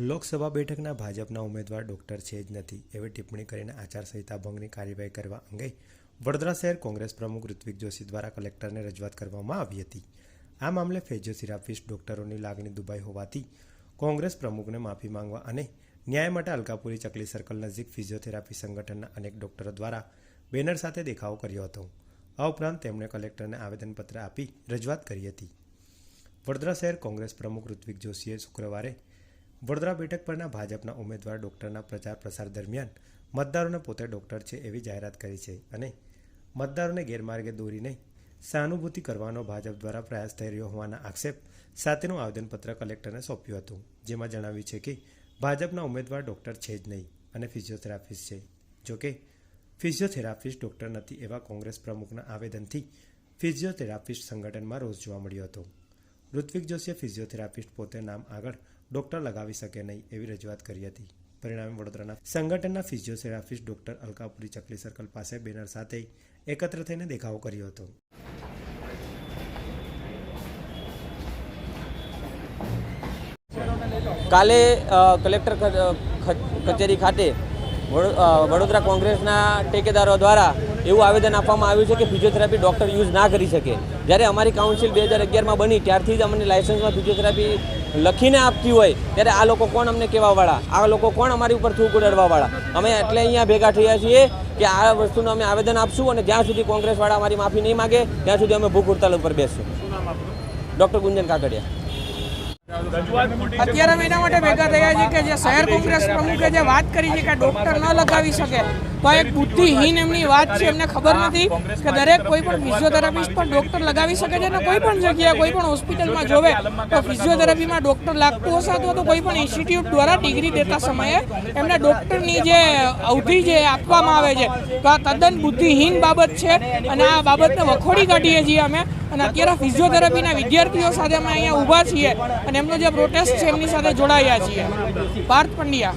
લોકસભા બેઠકના ભાજપના ઉમેદવાર ડોક્ટર છે જ નથી. એવી ટિપ્પણી કરીને આચારસંહિતા ભંગની કાર્યવાહી કરવા અંગે વડોદરા શહેર કોંગ્રેસ પ્રમુખ ઋત્વિક જોશી દ્વારા કલેક્ટરને રજૂઆત કરવામાં આવી હતી. આ મામલે ફિઝિયોથેરાપિસ્ટ ડોક્ટરોની લાગણી દુભાઈ હોવાથી કોંગ્રેસ પ્રમુખને માફી માંગવા અને ન્યાય માટે અલકાપુરી ચકલી સર્કલ નજીક ફિઝિયોથેરાપી સંગઠનના અનેક ડોક્ટરો દ્વારા બેનર સાથે દેખાવો કર્યો હતો. આ ઉપરાંત તેમણે કલેક્ટરને આવેદનપત્ર આપી રજૂઆત કરી હતી. વડોદરા શહેર કોંગ્રેસ પ્રમુખ ઋત્વિક જોશીએ શુક્રવારે વડોદરા બેઠક પરના ભાજપના ઉમેદવાર ડૉક્ટરના પ્રચાર પ્રસાર દરમિયાન મતદારોને પોતે ડૉક્ટર છે એવી જાહેરાત કરી છે અને મતદારોને ગેરમાર્ગે દોરીને સહાનુભૂતિ કરવાનો ભાજપ દ્વારા પ્રયાસ થઈ રહ્યો હોવાના આક્ષેપ સાથેનું આવેદનપત્ર કલેક્ટરને સોંપ્યું હતું, જેમાં જણાવ્યું છે કે ભાજપના ઉમેદવાર ડૉક્ટર છે જ નહીં અને ફિઝિયોથેરાપિસ્ટ છે. જોકે ફિઝિયોથેરાપિસ્ટ ડૉક્ટર નથી એવા કોંગ્રેસ પ્રમુખના આવેદનથી ફિઝિયોથેરાપિસ્ટ સંગઠનમાં રોષ જોવા મળ્યો હતો. ઋત્વિક જોશીએ ફિઝિયોથેરાપિસ્ટ પોતે નામ આગળ ડોક્ટર લગાવી શકે નહીં એવી રજૂઆત કરી હતી. પરિણામે વડોદરાના સંગઠનના ફિઝિયોથેરાપિસ્ટ ડોક્ટર અલકાપુરી ચકલી સર્કલ પાસે બેનર સાથે એકત્ર થઈને દેખાવો કર્યો હતો. કાલે કલેક્ટર કચેરી ખાતે વડોદરા કોંગ્રેસના ટેકેદારો દ્વારા એવું આવેદન આપવામાં આવ્યું છે કે ફિઝિયોથેરાપી ડૉક્ટર યુઝ ના કરી શકે. જ્યારે અમારી કાઉન્સિલ બે હજાર અગિયારમાં બની ત્યારથી જ અમને લાઇસન્સમાં ફિઝિયોથેરાપી લખીને આપતી હોય ત્યારે આ લોકો કોણ અમને કહેવાવાળા? આ લોકો કોણ અમારી ઉપર થૂક ઉડાડવાવાળા અમે એટલે અહીંયા ભેગા થયા છીએ કે આ વસ્તુનું અમે આવેદન આપશું અને જ્યાં સુધી કોંગ્રેસવાળા અમારી માફી નહીં માગે ત્યાં સુધી અમે ભૂખ હડતાલ ઉપર બેસશું. ડૉક્ટર ગુંજન કાકડિયા અત્યારે એના માટે ભેગા થયા છે કે જે શહેર કોંગ્રેસ પ્રમુખે જે વાત કરી છે કે ડોક્ટર ન લગાવી શકે, તો એક બુદ્ધિહીન એમની વાત છે. એમને ખબર નથી કે દરેક કોઈ પણ ફિઝિયોથેરાપિસ્ટ પણ ડોક્ટર લગાવી શકે છે અને કોઈ પણ જગ્યાએ, કોઈ પણ હોસ્પિટલમાં જોવે, તો ફિઝિયોથેરાપીમાં ડોક્ટર લાગતું હશે અથવા તો કોઈ પણ ઇન્સ્ટિટ્યૂટ દ્વારા ડિગ્રી દેતા સમયે એમને ડોક્ટરની જે અવધિ જે આપવામાં આવે છે, તો આ તદ્દન બુદ્ધિહીન બાબત છે અને આ બાબતને વખોડી કાઢીએ છીએ અમે. અને અત્યારે ફિઝિયોથેરાપીના વિદ્યાર્થીઓ સાથે અમે અહીંયા ઊભા છીએ અને એમનો જે પ્રોટેસ્ટ છે એમની સાથે જોડાયા છીએ. પાર્થ પંડ્યા.